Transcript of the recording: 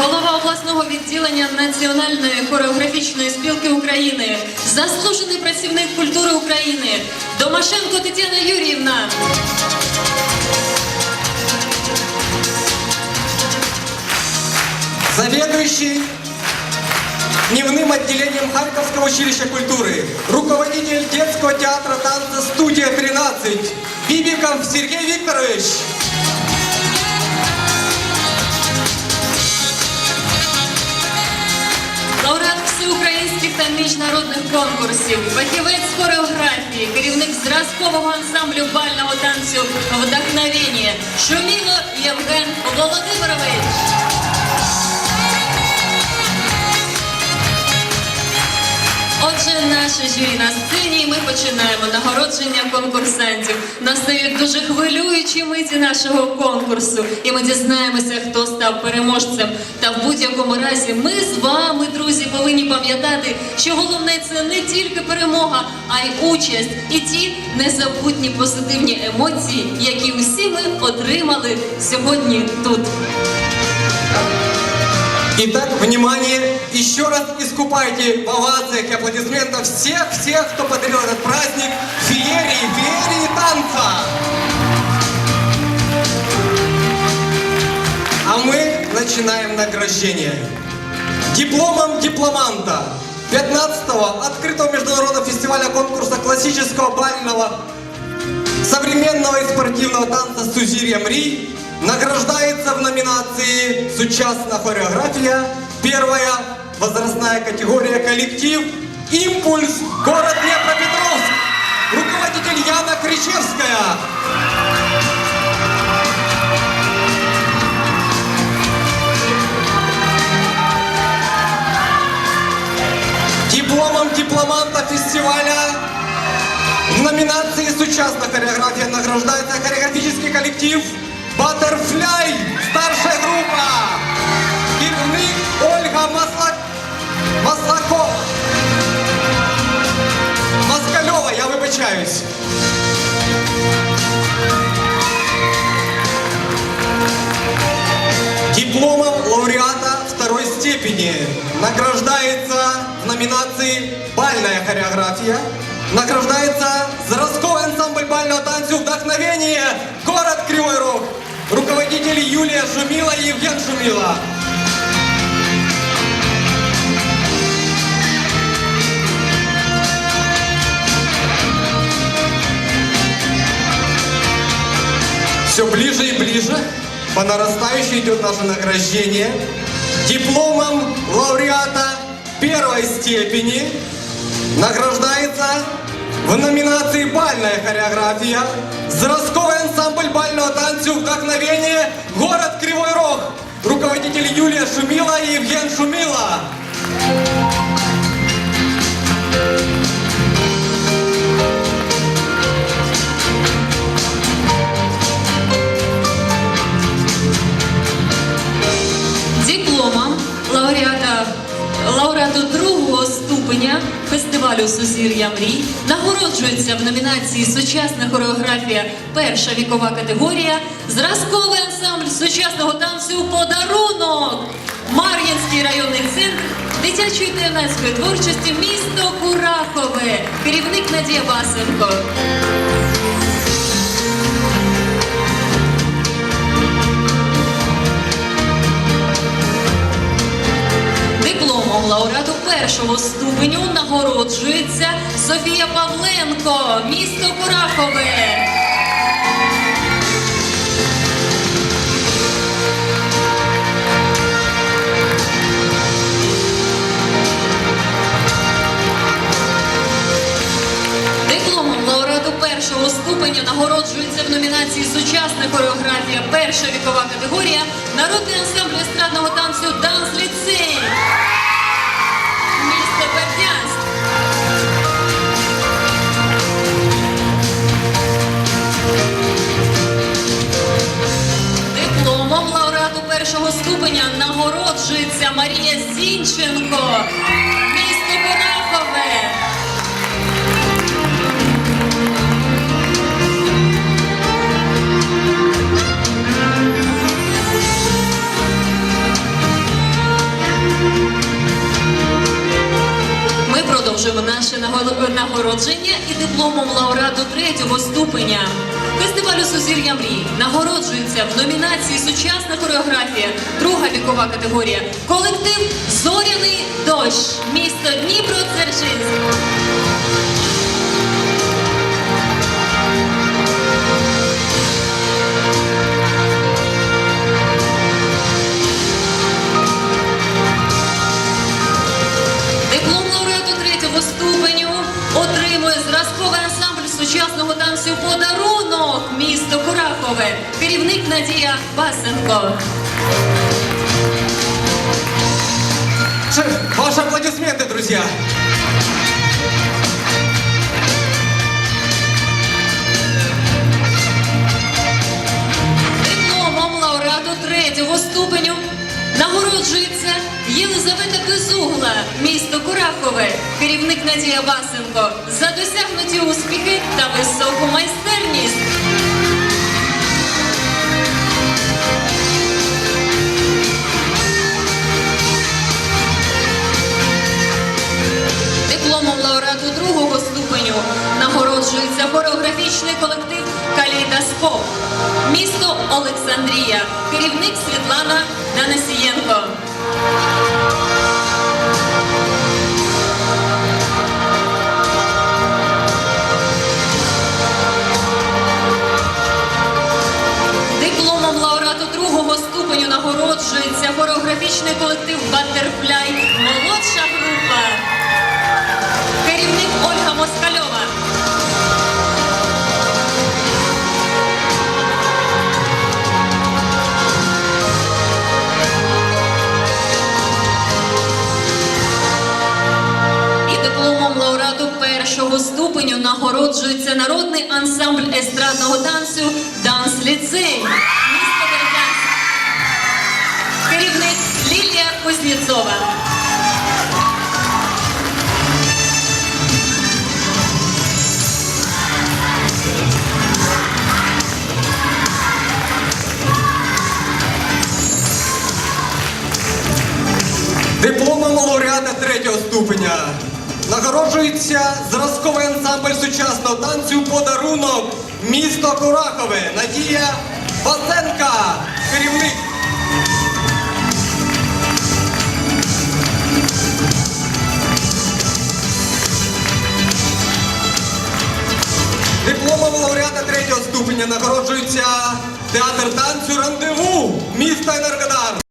голова обласного відділення Національної хореографічної спілки України, заслужений працівник культури України, Домашенко Тетяна Юріївна. заведующий дневным отделением Харьковского училища культуры, руководитель детского театра танца «Студия 13» Бибиков Сергей Викторович. Та міжнародних конкурсів, фахівець хореографії, керівник зразкового ансамблю бального танцю «Вдохновення» Шуміло Євген Володимирович. Наше журі на сцені, і ми починаємо нагородження конкурсантів. Настають дуже хвилюючі миті нашого конкурсу, і ми дізнаємося, хто став переможцем. Та в будь-якому разі ми з вами, друзі, повинні пам'ятати, що головне це не тільки перемога, а й участь і ті незабутні позитивні емоції, які усі ми отримали сьогодні тут. Итак, внимание, еще раз искупайте в овациях и аплодисментах всех-всех, кто подарил этот праздник феерии, феерии танца. А мы начинаем награждение. Дипломом дипломанта 15-го открытого международного фестиваля конкурса классического бального современного и спортивного танца «Сузирья Мри» награждается в номинации «Сучасная хореография» первая возрастная категория коллектив «Импульс. Город Днепропетровск». Руководитель Яна Кричевская. Дипломом дипломанта фестиваля в номинации «Сучасная хореография» награждается хореографический коллектив «Баттерфляй» старшая группа. Керівник Ольга Маслак... Маслакова. Москальова, я вибачаюсь. Дипломом лауреата второй степени награждается в номинации «Бальная хореография». Награждается Зразковый ансамбль бального танца «Вдохновение. Город Кривой Рог». Руководители Юлия Шумила и Евген Шумила. Все ближе и ближе. По нарастающей идет наше награждение. Дипломом лауреата первой степени награждается в номинации «Бальная хореография» Зразковый ансамбль бального танца «Вдохновение. Город Кривой Рог». Руководитель Юлия Шумила и Евген Шумила. дипломом лауреата, лауреату другого ступеня фестивалю Сузір'я мрій нагороджується в номінації Сучасна хореографія. Перша вікова категорія зразковий ансамбль сучасного танцю Подарунок. Мар'їнський районний центр дитячої та творчості місто Курахове. Керівник Надія Басенко. Дипломом лауреату першого ступеню нагороджується Софія Павленко, місто Курахове. Дипломом лауреату першого ступеня нагороджується в номінації Сучасна хореографія перша вікова категорія Народний ансамбль естрадного танцю Данс Марія Зінченко місто Курахове. Ми продовжуємо наше нагородження і дипломом лауреату третього ступеня. Фестивалю Сузір'я мрій нагороджується в номінації Сучасна хореографія, друга вікова категорія. Колектив Зоряний дощ, місто Дніпро Дзержинськ. Диплом лауреату третього ступеню отримує зразковий ансамбль сучасного танцю подарунок місто Курахове. Керівник Надія Басенко. Ваши аплодисменты, друзья. Дипломом лауреату третього ступеню нагороджується Єлизавета Безугла, місто Курахове, керівник Надія Басенко за досягнуті успіхи та високу майстерність. Нагороджується хореографічний колектив Калейдоскоп. Місто Олександрія. Керівник Світлана Данисієнко. Дипломом лауреату другого ступеню нагороджується хореографічний колектив Батерфляй молодша група. Першого ступеню нагороджується народний ансамбль естрадного танцю Данс Ліцей. Місто Бердянськ. Керівник Лілія Кузнєцова. Дипломом лауреата третього ступеня нагороджується зразковий ансамбль сучасного танцю подарунок місто Курахове Надія Васенка, керівник. Дипломом лауреата третього ступеня нагороджується театр танцю рандеву міста Енергодар.